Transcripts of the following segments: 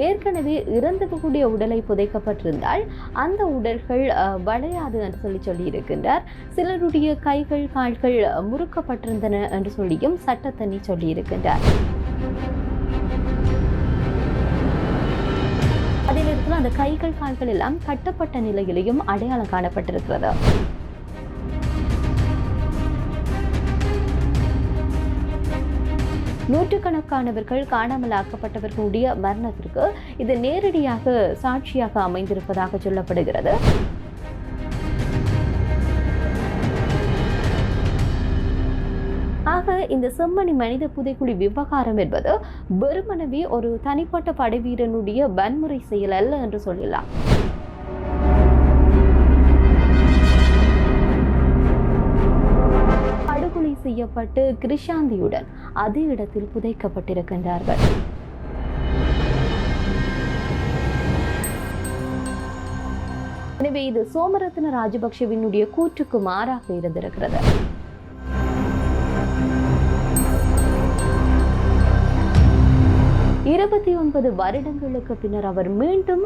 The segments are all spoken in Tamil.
ஏற்கனவே இறந்துக்கக்கூடிய உடலை புதைக்கப்பட்டிருந்தால் அந்த உடல்கள் அஹ், வளையாது என்று சொல்லி சொல்லியிருக்கின்றார். சிலருடைய கைகள் கால்கள் முறுக்கப்பட்டிருந்தன என்று சொல்லியும் சட்டத்தண்ணி சொல்லியிருக்கின்றார். அதே நேரத்தில் அந்த கைகள் கால்கள் எல்லாம் கட்டப்பட்ட நிலையிலையும் அடையாளம் காணப்பட்டிருக்கிறது. நூற்றுக்கணக்கானவர்கள் காணாமல் ஆக்கப்பட்டவர்களுடைய மரணத்திற்கு இது நேரடியாக சாட்சியாக அமைந்திருப்பதாக சொல்லப்படுகிறது. ஆக இந்த செம்மணி மனித புதைக்குழி விவகாரம் என்பது வெறுமனவே ஒரு தனிப்பட்ட படைவீரனுடைய வன்முறை செயல் அல்ல என்று சொல்லலாம். படுகொலை கிருஷாந்தியுடன் அதே இடத்தில் புதைக்கப்பட்டிருக்கின்றார்கள். எனவே இது சோமரத்ன ராஜபக்ஷவினுடைய கூற்றுக்கு மாறாக இருந்திருக்கிறது. இருபத்தி ஒன்பது வருடங்களுக்கு பின்னர் அவர் மீண்டும்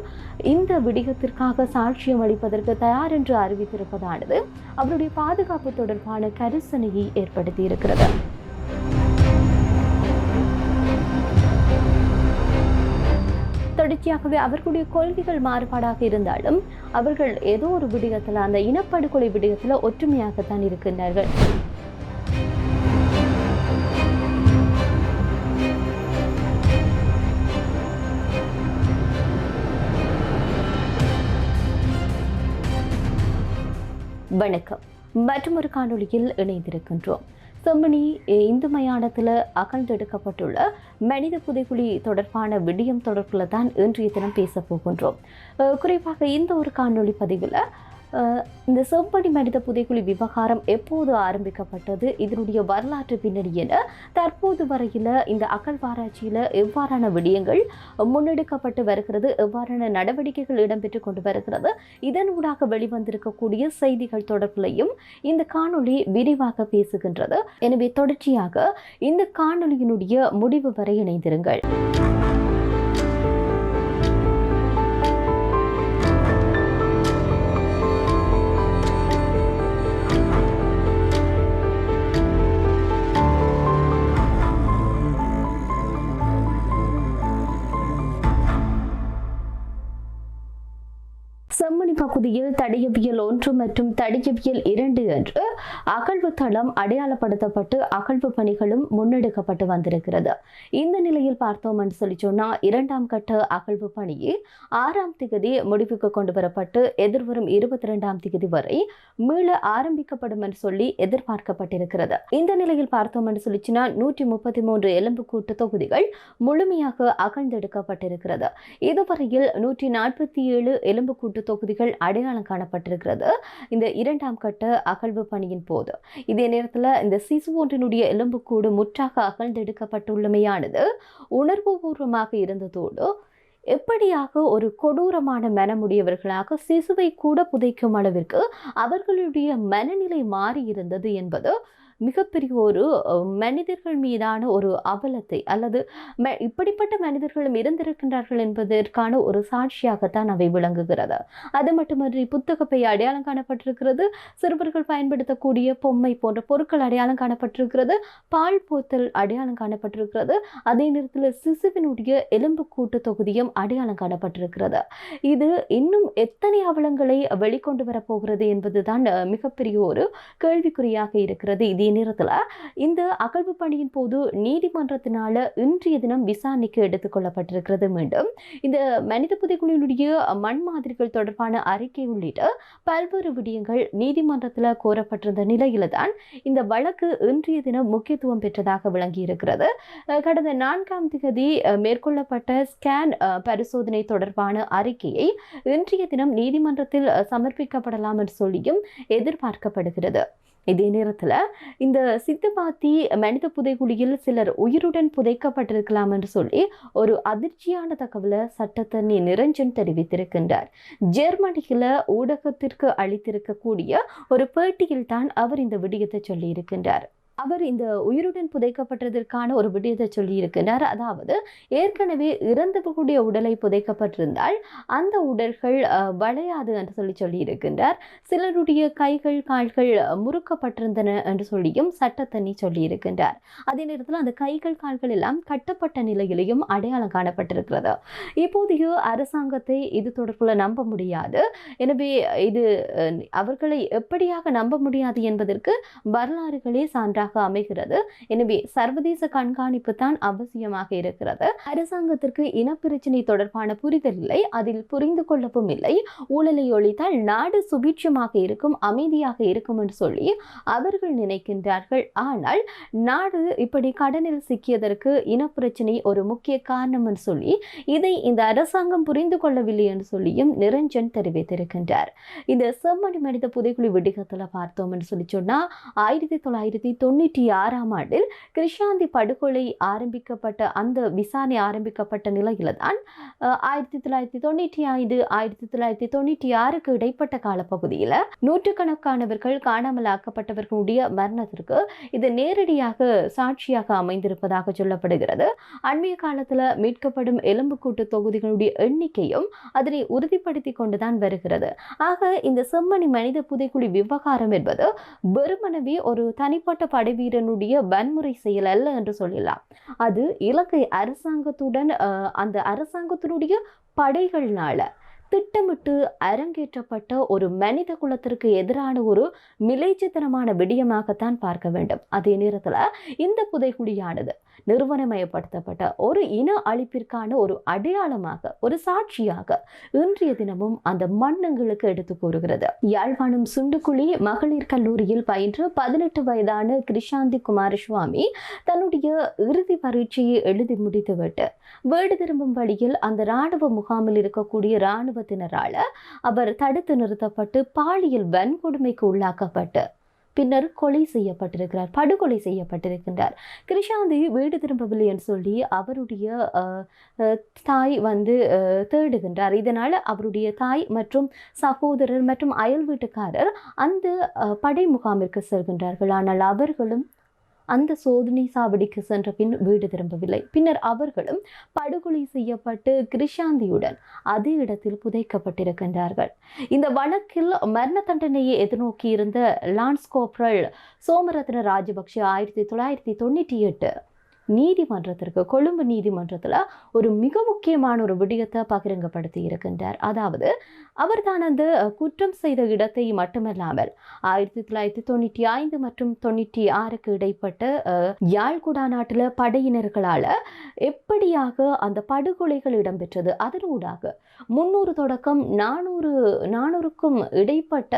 இந்த விடயத்திற்காக சாட்சியம் அளிப்பதற்கு தயார் என்று அறிவித்திருப்பதானது. அவருடைய பாதுகாப்பு தொடர்பான கரிசனையை ஏற்படுத்தி இருக்கிறது தொடர்ச்சியாகவே அவர்களுடைய கொள்கைகள் மாறுபாடாக இருந்தாலும் அவர்கள் ஏதோ ஒரு விடயத்தில் அந்த இனப்படுகொலை விடயத்தில் ஒற்றுமையாகத்தான் இருக்கின்றார்கள். வணக்கம். மற்றும் ஒரு இணைந்திருக்கின்றோம். செம்மணி இந்து மயானத்தில் அகழ்ந்தெடுக்கப்பட்டுள்ள மனித புதைக்குழி தொடர்பான விடயம் தொடர்பில் தான் இன்றைய தினம் பேச போகின்றோம். குறிப்பாக இந்த ஒரு காணொலி பதிவில் இந்த செம்மணி மனித புதைக்குழி விவகாரம் எப்போது ஆரம்பிக்கப்பட்டது? இதனுடைய வரலாற்று பின்னணி என தற்போது வரையில் இந்த அகழ்வாராய்ச்சியில் எவ்வாறான விடயங்கள் முன்னெடுக்கப்பட்டு வருகிறது? எவ்வாறான நடவடிக்கைகள் இடம்பெற்று கொண்டு வருகிறது? இதனூடாக வெளிவந்திருக்கக்கூடிய செய்திகள் தொடர்பிலையும் இந்த காணொளி விரிவாக பேசுகின்றது. எனவே தொடர்ச்சியாக இந்த காணொலியினுடைய முடிவு வரை இணைந்திருங்கள். பகுதியில் தடியவியல் ஒன்று மற்றும் தடியவியல் இரண்டு என்று அகழ்வு தளம் அடையாளப்படுத்தப்பட்டு அகழ்வு பணிகளும் முன்னெடுக்கப்பட்டு வந்திருக்கிறது. இந்த நிலையில் பார்த்தோம் என்று சொல்லி சொன்னால் இரண்டாம் கட்ட அகழ்வு பணியை ஆறாம் திகதி முடிவுக்கு கொண்டு வரப்பட்டு எதிர்வரும் இருபத்தி இரண்டாம் திகதி வரை மீள ஆரம்பிக்கப்படும் என்று சொல்லி எதிர்பார்க்கப்பட்டிருக்கிறது. இந்த நிலையில் பார்த்தோம் என்று சொல்லிச்சுன்னா நூற்றி முப்பத்தி மூன்று எலும்புக்கூட்டு தொகுதிகள் முழுமையாக அகழ்ந்தெடுக்கப்பட்டிருக்கிறது. இதுவரையில் நூற்றி நாற்பத்தி ஏழு எலும்புக்கூட்டு தொகுதிகள் அடையாளம் காணப்பட்டிருக்கிறது. இந்த இரண்டாம் கட்ட அகழ்வு பணியின் போது இதே நேரத்தில் இந்த சிசு ஒன்றினுடைய எலும்புக்கூடு முற்றாக அகழ்ந்தெடுக்கப்பட்டுள்ளமையானது உணர்வுபூர்வமாக இருந்ததோடு எப்படியாக ஒரு கொடூரமான மனமுடையவர்களாக சிசுவை கூட புதைக்கும் அளவிற்கு அவர்களுடைய மனநிலை மாறி இருந்தது என்பது மிகப்பெரிய ஒரு மனிதர்கள் மீதான ஒரு அவலத்தை அல்லது ம இப்படிப்பட்ட மனிதர்களும் இருந்திருக்கின்றார்கள் என்பதற்கான ஒரு சாட்சியாகத்தான் அவை விளங்குகிறது. அது மட்டுமன்றி புத்தகப்பை அடையாளம் காணப்பட்டிருக்கிறது சிறுவர்கள் பயன்படுத்தக்கூடிய பொம்மை போன்ற பொருட்கள் அடையாளம் காணப்பட்டிருக்கிறது பால் போத்தல் அடையாளம் காணப்பட்டிருக்கிறது அதே நேரத்தில் சிசுவினுடைய எலும்புக்கூட்டு தொகுதியும் அடையாளம் காணப்பட்டிருக்கிறது. இது இன்னும் எத்தனை அவலங்களை வெளிக்கொண்டு வரப்போகிறது என்பதுதான் மிகப்பெரிய ஒரு கேள்விக்குறியாக இருக்கிறது. இது நேரத்தில் இந்த அகழ்வு பணியின் போது நீதிமன்றத்தினால இன்றைய தினம் விசாரணைக்கு எடுத்துக்கொள்ளப்பட்டிருக்கிறது மீண்டும். இந்த மனித புதைக்குழுவினுடைய மண் மாதிரிகள் தொடர்பான அறிக்கை உள்ளிட்ட பல்வேறு விடயங்கள் நீதிமன்றத்தில் கோரப்பட்டிருந்த நிலையில தான் இந்த வழக்கு இன்றைய தினம் முக்கியத்துவம் பெற்றதாக விளங்கியிருக்கிறது. கடந்த நான்காம் திகதி மேற்கொள்ளப்பட்ட ஸ்கேன் பரிசோதனை தொடர்பான அறிக்கையை இன்றைய தினம் நீதிமன்றத்தில் சமர்ப்பிக்கப்படலாம் என்று சொல்லியும் எதிர்பார்க்கப்படுகிறது. இதே நேரத்தில் இந்த சித்துபாத்தி மனித புதைகுழியில் சிலர் உயிருடன் புதைக்கப்பட்டிருக்கலாம் என்று சொல்லி ஒரு அதிர்ச்சியான தகவலை சட்டத்தண்ணி நிரஞ்சன் தெரிவித்திருக்கின்றார். ஜெர்மனியில் ஊடகத்திற்கு அளித்திருக்கக்கூடிய ஒரு பேட்டியில் தான் அவர் இந்த விடயத்தை சொல்லியிருக்கின்றார். அவர் இந்த உயிருடன் புதைக்கப்பட்டதற்கான ஒரு விடயத்தை சொல்லியிருக்கிறார். அதாவது ஏற்கனவே இறந்தவர்களுடைய உடலை புதைக்கப்பட்டிருந்தால் அந்த உடல்கள் வளையாது என்று சொல்லி சொல்லியிருக்கின்றார் சிலருடைய கைகள் கால்கள் முறுக்கப்பட்டிருந்தன என்று சொல்லியும் சட்டத்தண்ணி சொல்லியிருக்கின்றார் அதே நேரத்தில் அந்த கைகள் கால்கள் எல்லாம் கட்டப்பட்ட நிலையிலையும் அடையாளம் காணப்பட்டிருக்கிறது. இப்போதைய அரசாங்கத்தை இது தொடர்பில் நம்ப முடியாது. எனவே இது அவர்களை எப்படியாக நம்ப முடியாது என்பதற்கு வரலாறுகளே சான்றாக அமைகிறது. எனவே சர்வதேச கண்காணிப்பு தான் அவசியமாக இருக்கிறது. அரசாங்கத்திற்கு இனப்பிரச்சினை தொடர்பான புரிதல் இல்லை. அதில் புரிந்து கொள்ளவும் இல்லை. ஊழலை ஒழித்தால் நாடு சுபீட்சமாக இருக்கும் அமைதியாக இருக்கும் என்று சொல்லி அவர்கள் நினைக்கின்றார்கள். ஆனால் நாடு இப்படி கடனில் சிக்கியதற்கு இனப்பிரச்சனை ஒரு முக்கிய காரணம் என்று சொல்லி இதை இந்த அரசாங்கம் புரிந்து கொள்ளவில்லை என்று சொல்லியும் நிரஞ்சன் தெரிவித்திருக்கின்றார். இந்த செம்மணி மனித புதைக்குழி வெடிக்கத்தில் பார்த்தோம் என்று சொல்லி சொன்னால் ஆயிரத்தி தொள்ளாயிரத்தி தொண்ணூறு தொண்ணூற்றி ஆறாம் ஆண்டில் கிருஷாந்தி படுகொலை ஆரம்பிக்கப்பட்ட அந்த விசாரணை ஆரம்பிக்கப்பட்ட நிலையில் தான் ஆயிரத்தி தொள்ளாயிரத்தி தொண்ணூற்றி ஐந்து ஆயிரத்தி தொள்ளாயிரத்தி தொண்ணூற்றி ஆறுக்கு இடைப்பட்ட காலப்பகுதியில் நூற்றுக்கணக்கானவர்கள் காணாமல் ஆக்கப்பட்டவர்களுடைய மரணத்திற்கு இது நேரடியாக சாட்சியாக அமைந்திருப்பதாக சொல்லப்படுகிறது. அண்மைய காலத்தில் மீட்கப்படும் எலும்புக்கூட்டு தொகுதிகளுடைய எண்ணிக்கையும் அதனை உறுதிப்படுத்தி கொண்டுதான் வருகிறது. ஆக இந்த செம்மணி மனித புதைக்குழி விவகாரம் என்பது வெறுமனவே ஒரு தனிப்பட்ட படைவீரனுடைய வன்முறை செயல் அல்ல என்று சொல்லலாம். அது இலங்கை அரசாங்கத்துடன் அந்த அரசாங்கத்தினுடைய படைகள்னால திட்டமிட்டு அரங்கேற்றப்பட்ட ஒரு மனித குலத்திற்கு எதிரான ஒரு மிலைச்சித்தனமான விடயமாகத்தான் பார்க்க வேண்டும். அதே நேரத்தில் இந்த புதைகுடியானது நிறுவனமயப்படுத்தப்பட்ட ஒரு இன அழிப்பிற்கான ஒரு அடையாளமாக ஒரு சாட்சியாக இன்றைய தினமும் அந்த மண்ணங்களுக்கு எடுத்து கூறுகிறது. யாழ்ப்பாணம் சுண்டுக்குழி மகளிர் கல்லூரியில் பயின்ற பதினெட்டு வயதான கிருஷாந்தி குமாரசுவாமி தன்னுடைய இறுதி பரீட்சையை எழுதி முடித்துவிட்டு வீடு திரும்பும் வழியில் அந்த இராணுவ முகாமில் இருக்கக்கூடிய ராணுவத்தினரால் அவர் தடுத்து நிறுத்தப்பட்டு பாலியல் வன்கொடுமைக்கு உள்ளாக்கப்பட்டு பின்னர் கொலை செய்யப்பட்டிருக்கிறார் படுகொலை செய்யப்பட்டிருக்கின்றார். கிருஷாந்தி வீடு திரும்பவில்லை என்று சொல்லி அவருடைய தாய் வந்து தேடுகின்றார். இதனால் அவருடைய தாய் மற்றும் சகோதரர் மற்றும் அயல் வீட்டுக்காரர் அந்த படை முகாமிற்கு செல்கின்றார்கள். ஆனால் அவர்களும் அந்த சோதனை சாவடிக்கு சென்ற பின் வீடு திரும்பவில்லை. பின்னர் அவர்களும் படுகொலை செய்யப்பட்டு கிருஷாந்தியுடன் அதே இடத்தில் புதைக்கப்பட்டிருக்கின்றார்கள். இந்த வழக்கில் மரண தண்டனையை எதிர்நோக்கி இருந்த லான்ஸ் கோப்ரல் சோமரத்ன ராஜபக்ஷ ஆயிரத்தி தொள்ளாயிரத்தி தொண்ணூற்றி எட்டு நீதிமன்றத்திற்கு கொழும்பு நீதிமன்றத்தில் ஒரு மிக முக்கியமான ஒரு விடயத்தை பகிரங்கப்படுத்தி இருக்கின்றார் அதாவது அவர் தான் அந்த குற்றம் செய்த இடத்தை மட்டுமல்லாமல் ஆயிரத்தி தொள்ளாயிரத்தி தொண்ணூற்றி ஐந்து மற்றும் தொண்ணூற்றி ஆறுக்கு இடைப்பட்ட யாழ்குடா நாட்டில் படையினர்களால் எப்படியாக அந்த படுகொலைகள் இடம்பெற்றது அதனூடாக முன்னூறு தொடக்கம் நானூறு நானூறுக்கும் இடைப்பட்ட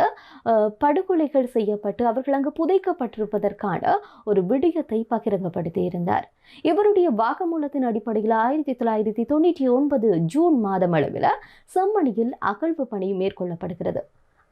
படுகொலைகள் செய்யப்பட்டு அவர்கள் அங்கு புதைக்கப்பட்டிருப்பதற்கான ஒரு விடயத்தை பகிரங்கப்படுத்தி இருந்தார் இவருடைய வாக்குமூலத்தின் அடிப்படையில் ஆயிரத்தி தொள்ளாயிரத்தி தொண்ணூற்றி ஒன்பது ஜூன் மாதம் அளவில் செம்மணியில் அகழ்வு பணி மேற்கொள்ளப்படுகிறது.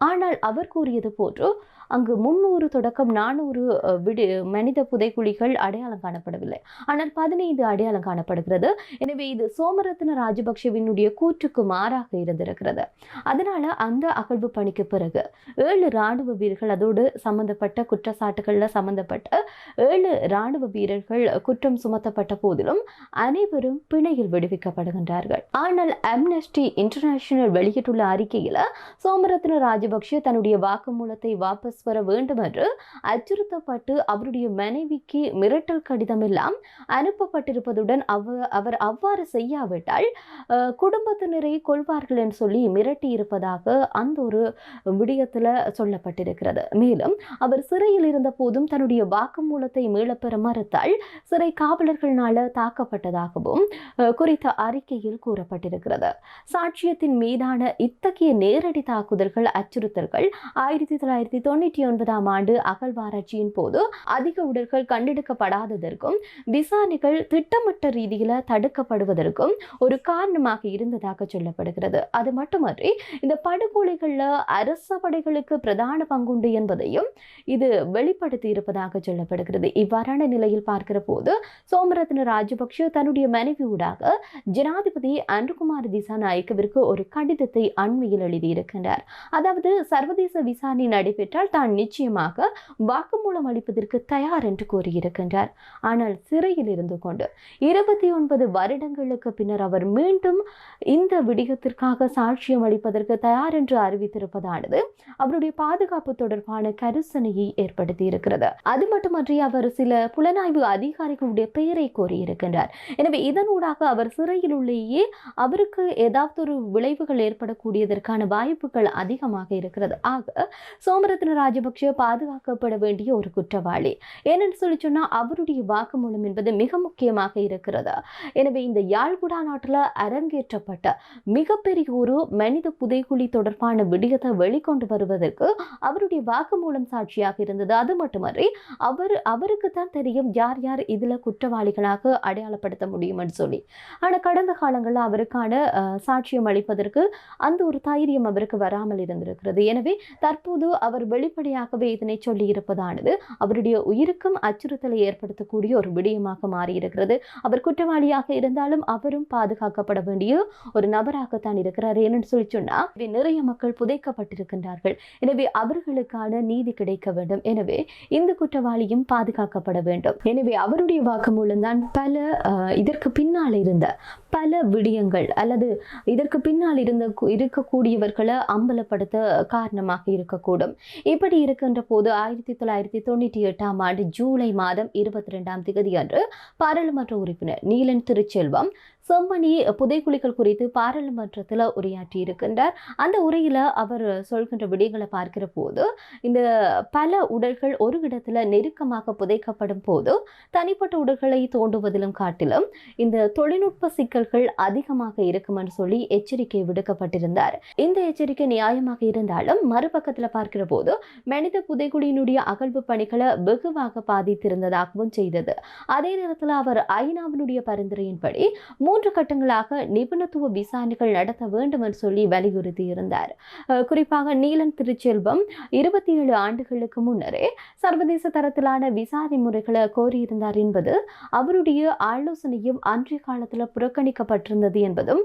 ஆனால் அவர் கூறியது போன்று அங்கு முன்னூறு தொடக்கம் நானூறு விடு மனித புதைக்குழிகள் அடையாளம் காணப்படவில்லை. ஆனால் பதினைந்து அடையாளம் காணப்படுகிறது. எனவே இது சோமரத்ன ராஜபக்ஷவினுடைய கூற்றுக்கு மாறாக இருந்திருக்கிறது. அதனால அந்த அகழ்வு பணிக்கு பிறகு ஏழு இராணுவ வீரர்கள் அதோடு சம்பந்தப்பட்ட குற்றச்சாட்டுகளில் சம்பந்தப்பட்ட ஏழு இராணுவ வீரர்கள் குற்றம் சுமத்தப்பட்ட போதிலும் அனைவரும் பிணையில் விடுவிக்கப்படுகின்றார்கள். ஆனால் அம்னஸ்டி இன்டர்நேஷனல் வெளியிட்டுள்ள அறிக்கையில் சோமரத்ன ராஜபக்ஷ தன்னுடைய வாக்குமூலத்தை வாபஸ் வர வேண்டும் என்று அச்சுறுத்தப்பட்டு அவருடைய மனைவிக்கு மிரட்டல் கடிதம் எல்லாம் அனுப்பப்பட்டிருப்பதுடன் அவ அவர் அவ்வாறு செய்யாவிட்டால் குடும்பத்தினரை கொள்வார்கள் என்று சொல்லி மிரட்டி இருப்பதாக அந்த ஒரு விடயத்தில் சொல்லப்பட்டிருக்கிறது. மேலும் அவர் சிறையில் இருந்த போதும் தன்னுடைய வாக்குமூலத்தை மீளப்பெற மறுத்தால் சிறை காவலர்களால் தாக்கப்பட்டதாகவும் குறித்த அறிக்கையில் கூறப்பட்டிருக்கிறது. சாட்சியத்தின் மீதான இத்தகைய நேரடி தாக்குதல்கள் அச்சுறுத்தல்கள் ஆயிரத்தி தொள்ளாயிரத்தி தொண்ணூற்றி தொண்ணூற்றி ஒன்பதாம் ஆண்டு அகழ்வாராய்ச்சியின் போது அதிக உடல்கள் கண்டெடுக்கப்படாததற்கும் விசாரணைகள் திட்டமிட்ட ரீதியில் தடுக்கப்படுவதற்கும் ஒரு காரணமாக இருந்ததாக சொல்லப்படுகிறது. அது மட்டுமன்றி இந்த படுகொலைகளில் அரச படைகளுக்கு பிரதான பங்குண்டு என்பதையும் இது வெளிப்படுத்தி இருப்பதாக சொல்லப்படுகிறது. இவ்வாறான நிலையில் பார்க்கிற போது சோமரத்ன ராஜபக்ஷ தன்னுடைய மனைவி ஊடாக ஜனாதிபதி அன்ருகுமார் திசாநாயக்கவிற்கு ஒரு கடிதத்தை அண்மையில் எழுதியிருக்கின்றார். அதாவது சர்வதேச விசாரணை நடைபெற்றால் தான் நிச்சயமாக வாக்குமூலம் அளிப்பதற்கு தயார் என்று கூறியிருக்கின்றார். ஆனால் சிறையில் இருந்து கொண்டு இருபத்தி ஒன்பது வருடங்களுக்கு பின்னர் அவர் மீண்டும் இந்த விடயத்திற்காக சாட்சியம் அளிப்பதற்கு தயார் என்று அறிவித்திருப்பதானது அவருடைய பாதுகாப்பு தொடர்பான கரிசனையை ஏற்படுத்தி இருக்கிறது அது மட்டுமன்றி அவர் சில புலனாய்வு அதிகாரிகளுடைய பெயரை கோரியிருக்கின்றார் எனவே இதனூடாக அவர் சிறையில் உள்ளேயே அவருக்கு ஏதாவது ஒரு விளைவுகள் ஏற்படக்கூடியதற்கான வாய்ப்புகள் அதிகமாக இருக்கிறது. ஆக சோமரத்ன ராஜபக்ஷ பாதுகாக்கப்பட வேண்டிய ஒரு குற்றவாளி. ஏனென்று சொல்லி சொன்னால் அவருடைய வாக்குமூலம் என்பது மிக முக்கியமாக இருக்கிறது. எனவே இந்த யாழ்குடா நாட்டில் அரங்கேற்றப்பட்ட மிகப்பெரிய ஒரு மனித புதைக்குழி தொடர்பான விடயத்தை வெளிக்கொண்டு வருவதற்கு அவருடைய வாக்குமூலம் சாட்சியாக இருந்தது. அது மட்டுமன்றி அவர் அவருக்கு தான் தெரியும் யார் யார் இதில் குற்றவாளிகளாக அடையாளப்படுத்த முடியும்னு சொல்லி. ஆனால் கடந்த காலங்களில் அவருக்கான சாட்சியம் அளிப்பதற்கு அந்த ஒரு தைரியம் அவருக்கு வராமல் இருந்திருக்கிறது. எனவே தற்போது அவர் வெளிப்படையாகவே இதனை சொல்லி இருப்பதானது. அவருடைய உயிருக்கும் அச்சுறுத்தலை ஏற்படுத்தக்கூடிய ஒரு விடயமாக மாறியிருக்கிறது அவர் குற்றவாளியாக இருந்தாலும் அவரும் பாதுகாக்கப்பட வேண்டிய ஒரு நபராகத்தான் இருக்கிறார். ஏன்னு சொல்லி சொன்னால் நிறைய மக்கள் புதைக்கப்பட்டிருக்கின்றார்கள். எனவே அவர்களுக்கான நீதி கிடைக்க வேண்டும். எனவே இந்த குற்றவாளியும் பாதுகாக்கப்பட வேண்டும். எனவே அவருடைய வாக்குமூலம் தான் பல இதற்கு பின்னால் இருந்த பல விடயங்கள் அல்லது இதற்கு பின்னால் இருந்த கு- இருக்கக்கூடியவர்களை அம்பலப்படுத்த காரணமாக இருக்கக்கூடும். இப்படி இருக்கின்ற போது ஆயிரத்தி தொள்ளாயிரத்தி தொண்ணூற்றி எட்டாம் ஆண்டு ஜூலை மாதம் இருபத்தி ரெண்டாம் தேதி அன்று பாராளுமன்ற உறுப்பினர் நீலன் திருச்செல்வம் செம்மணி புதைக்குழிகள் குறித்து பாராளுமன்றத்தில் உரையாற்றி இருக்கின்றார் அந்த உரையில் அவர் சொல்கின்ற விடயங்களை பார்க்கிற போது இந்த பல உடல்கள் ஒரு இடத்துல நெருக்கமாக புதைக்கப்படும் போது தனிப்பட்ட உடல்களை தோண்டுவதிலும் காட்டிலும் இந்த தொழில்நுட்ப சிக்கல்கள் அதிகமாக இருக்கும் என்று சொல்லி எச்சரிக்கை விடுக்கப்பட்டிருந்தார். இந்த எச்சரிக்கை நியாயமாக இருந்தாலும் மறுபக்கத்தில் பார்க்கிற போது மனித புதைக்குழியினுடைய அகழ்வு பணிகளை வெகுவாக பாதித்திருந்ததாகவும் செய்தது. அதே நேரத்தில் அவர் ஐநாவினுடைய பரிந்துரையின்படி மூன்று கட்டங்களாக நிபுணத்துவ விசாரணைகள் நடத்த வேண்டும் என்று சொல்லி வலியுறுத்தி இருந்தார் குறிப்பாக நீலன் திருச்செல்வம் இருபத்தி ஏழு ஆண்டுகளுக்கு முன்னரே சர்வதேச தரத்திலான விசாரணை முறைகளை கோரியிருந்தார் என்பது அவருடைய ஆலோசனையும் அன்றைய காலத்தில் புறக்கணிக்கப்பட்டிருந்தது என்பதும்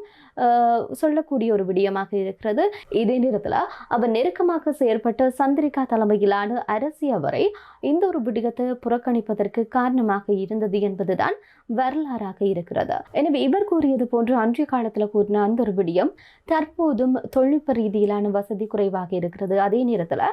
சொல்லக்கூடிய ஒரு விடயமாக இருக்கிறது. இதே நேரத்தில் அவர் நெருக்கமாக செயற்பட்ட சந்திரிகா தலைமையிலான அரசியவரை அவரை இந்த ஒரு விடயத்தை புறக்கணிப்பதற்கு காரணமாக இருந்தது என்பதுதான் வரலாறாக இருக்கிறது. எனவே இவர் கூறியது போன்று அன்றைய காலத்தில் கூறின அந்த ஒரு விடியம் தற்போதும் தொழில்நுட்ப ரீதியிலான வசதி குறைவாக இருக்கிறது. அதே நேரத்தில்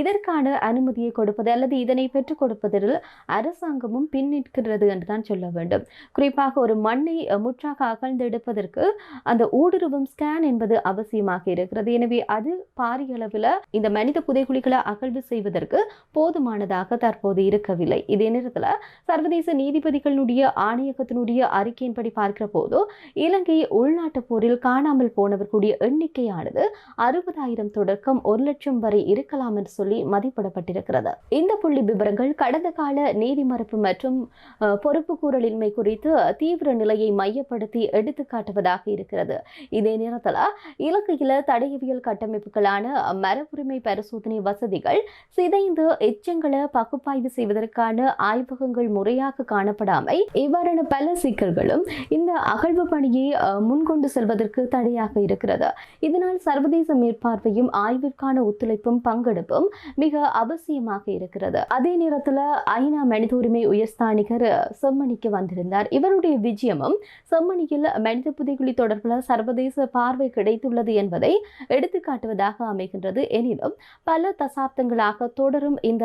இதற்கான அனுமதியை கொடுப்பது அல்லது இதனை பெற்றுக் கொடுப்பதில் அரசாங்கமும் பின்னிற்கிறது என்று தான் சொல்ல வேண்டும். குறிப்பாக ஒரு மண்ணை முற்றாக அகழ்ந்து எடுப்பதற்கு அந்த ஊடுருவும் ஸ்கேன் என்பது அவசியமாக இருக்கிறது. எனவே அது பாரிய அளவில் இந்த மனித புதைகுழிகளை அகழ்வு செய்வதற்கு போதுமானதாக தற்போது இருக்கவில்லை. இதே நேரத்தில் சர்வதேச நீதிபதிகளுடைய ஆணையகத்தினுடைய அறிக்கையின்படி பார்க்கிற போது இலங்கை உள்நாட்டு போரில் காணாமல் போனவர்களுடைய எண்ணிக்கையானது அறுபதாயிரம் தொடக்கம் ஒரு லட்சம் வரை இருக்கலாம் என்று சொல்லி மதிப்பிடப்பட்டிருக்கிறது. இந்த புள்ளி விவரங்கள் கடந்த கால நீதிமறுப்பு மற்றும் பொறுப்பு கூறலின்மை குறித்து தீவிர நிலையை மையப்படுத்தி எடுத்து காட்டுவதாக இருக்கிறது. இதே நேரத்தில் இலங்கையில் தடையவியல் கட்டமைப்புகளான மரபுரிமை பரிசோதனை வசதிகள் சிதைந்து எச்சங்களை பகுப்பாய்வு செய்வதற்கான ஆய்வகங்கள் முறையாக காணப்படாமை இவ்வாறான பல சிக்கல்களும் இந்த அகழ்வு பணியை முன்கொண்டு செல்வதற்கு தடையாக இருக்கிறது. இதனால் சர்வதேச மேற்பார்வையும் ஆய்விற்கான ஒத்துழைப்பும் பங்கெடுப்பும் மிக அவசியமாக இருக்கிறது. அதே நேரத்தில் ஐநா மனித உரிமை உயர்ஸ்தானிகர் செம்மணிக்கு வந்திருந்தார். இவருடைய விஜயமும் செம்மணியில் மனித புதைகுழி தொடர்பில் சர்வதேச பார்வை கிடைத்துள்ளது என்பதை எடுத்துக்காட்டுவதாக அமைகின்றது. எனினும் பல தசாப்தங்களாக தொடரும் இந்த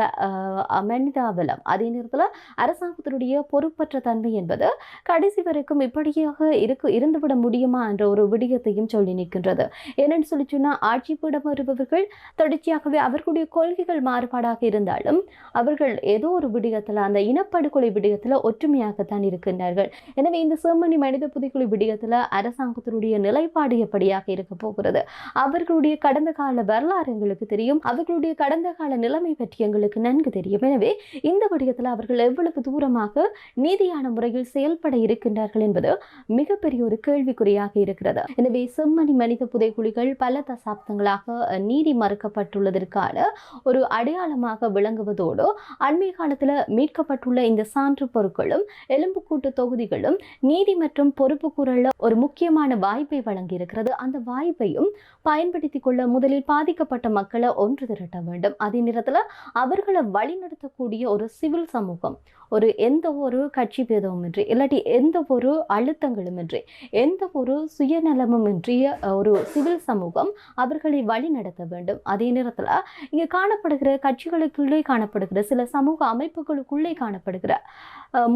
மனிதாபலம் மனிதாவலம் அதே நேரத்தில் அரசாங்கத்தினுடைய பொறுப்பற்ற தன்மை என்பது கடைசி வரைக்கும் இப்படியாக இருக்கு இருந்துவிட முடியுமா என்ற ஒரு விடயத்தையும் சொல்லி நிற்கின்றது. என்னன்னு சொல்லி சொன்னால் ஆட்சி பீடம் வருபவர்கள் தொடர்ச்சியாகவே அவர்களுடைய கொள்கைகள் மாறுபாடாக இருந்தாலும் அவர்கள் ஏதோ ஒரு விடயத்தில் அந்த இனப்படுகொலை விடயத்தில் ஒற்றுமையாகத்தான் இருக்கின்றார்கள். எனவே இந்த செம்மணி மனித புதைக்குழி விடயத்தில் அரசாங்கத்தினுடைய நிலைப்பாடு எப்படியாக இருக்க போகிறது? அவர்களுடைய கடந்த கால வரலாறு எங்களுக்கு தெரியும். அவர்களுடைய கடந்த கால நிலைமை பற்றி எங்களுக்கு நன்கு தெரியும் முடியும் எனவே இந்த விடயத்தில் அவர்கள் எவ்வளவு தூரமாக நீதியான முறையில் செயல்பட இருக்கின்றார்கள் என்பது மிகப்பெரிய ஒரு கேள்விக்குறியாக இருக்கிறது. எனவே செம்மணி மனித புதைக்குழிகள் பல தசாப்தங்களாக நீதி மறுக்கப்பட்டுள்ளதற்கான ஒரு அடையாளமாக விளங்குவதோடு அண்மை காலத்தில் மீட்கப்பட்டுள்ள இந்த சான்று பொருட்களும் எலும்புக்கூட்டு தொகுதிகளும் நீதி மற்றும் பொறுப்பு கூறல ஒரு முக்கியமான வாய்ப்பை வழங்கியிருக்கிறது. அந்த வாய்ப்பையும் பயன்படுத்திக் கொள்ள முதலில் பாதிக்கப்பட்ட மக்களை ஒன்று திரட்ட வேண்டும். அதே நேரத்தில் அவர்களை வழிநடத்தக்கூடிய ஒரு சிவில் சமூகம் ஒரு எந்த ஒரு கட்சி பேதமுமின்றி இல்லாட்டி எந்த ஒரு அழுத்தங்களுமின்றி எந்த ஒரு சுயநலமுமின்றிய ஒரு சிவில் சமூகம் அவர்களை வழி நடத்த வேண்டும். அதே நேரத்தில் இங்கே காணப்படுகிற கட்சிகளுக்குள்ளே காணப்படுகிற சில சமூக அமைப்புகளுக்குள்ளே காணப்படுகிற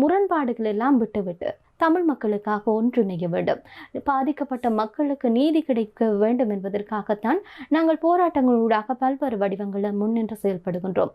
முரண்பாடுகள் எல்லாம் விட்டுவிட்டு தமிழ் மக்களுக்காக ஒன்றிணைய வேண்டும். பாதிக்கப்பட்ட மக்களுக்கு நீதி கிடைக்க வேண்டும் என்பதற்காகத்தான் நாங்கள் போராட்டங்களூடாக பல்வேறு வடிவங்களில் முன்னின்று செயல்படுகின்றோம்.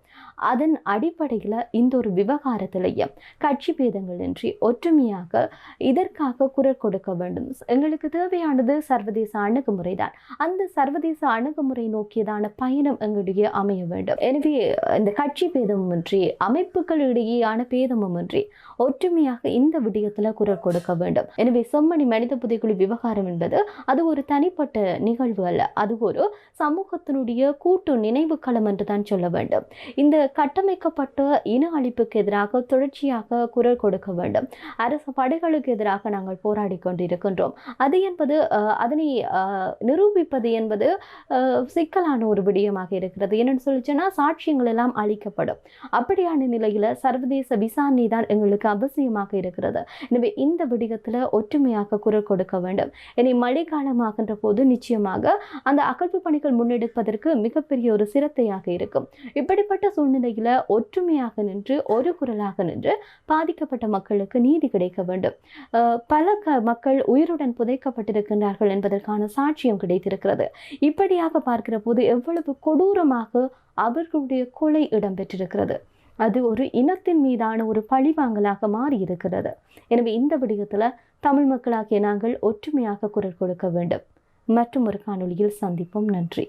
அதன் அடிப்படையில் இந்த ஒரு விவகாரத்திலேயே கட்சி பேதங்களின்றி ஒற்றுமையாக இதற்காக குரல் கொடுக்க வேண்டும். எங்களுக்கு தேவையானது சர்வதேச அணுகுமுறை தான். அந்த சர்வதேச அணுகுமுறை நோக்கியதான பயணம் எங்களுடைய அமைய வேண்டும். எனவே இந்த கட்சி பேதமுமின்றி அமைப்புகளிடையேயான பேதமுமின்றி ஒற்றுமையாக இந்த விடயத்தில் குரல் கொடுக்க வேண்டும். எனவே செம்மணி மனித புதைக்குழி விவகாரம் என்பது அது ஒரு தனிப்பட்ட நிகழ்வு அல்ல. அது ஒரு சமூகத்தினுடைய கூட்டு நினைவு களம் என்று தான் சொல்ல வேண்டும். இந்த கட்டமைக்கப்பட்ட இன அழிப்புக்கு எதிராக தொடர்ச்சியாக குரல் கொடுக்க வேண்டும். அரசு படைகளுக்கு எதிராக நாங்கள் போராடி கொண்டிருக்கின்றோம். அது என்பது அஹ், அதனை நிரூபிப்பது என்பது சிக்கலான ஒரு விடயமாக இருக்கிறது. என்னென்னு சொல்லிச்சுன்னா சாட்சியங்கள் எல்லாம் அளிக்கப்படும் அப்படியான நிலையில சர்வதேச விசாரணை தான் எங்களுக்கு அவசியமாக இருக்கிறது. எனவே இந்த விடயத்தில் ஒற்றுமையாக குரல் கொடுக்க வேண்டும். இனி மழைக்காலமாகின்ற போது நிச்சயமாக அந்த அகழ்வு பணிகள் முன்னெடுப்பதற்கு மிகப்பெரிய ஒரு சிரத்தையாக இருக்கும். இப்படிப்பட்ட சூழ்நிலையில் ஒற்றுமையாக நின்று ஒரு குரலாக நின்று பாதிக்கப்பட்ட மக்களுக்கு நீதி கிடைக்க வேண்டும். பல க மக்கள் உயிருடன் புதைக்கப்பட்டிருக்கின்றார்கள் என்பதற்கான சாட்சியம் கிடைத்திருக்கிறது. இப்படியாக பார்க்கிற போது எவ்வளவு கொடூரமாக அவர்களுடைய கொலை இடம்பெற்றிருக்கிறது. அது ஒரு இனத்தின் மீதான ஒரு பழிவாங்கலாக மாறி இருக்கிறது எனவே இந்த விடயத்தில் தமிழ் மக்களாகிய நாங்கள் ஒற்றுமையாக குரல் கொடுக்க வேண்டும். மற்றும் ஒரு காணொளியில் சந்திப்போம். நன்றி.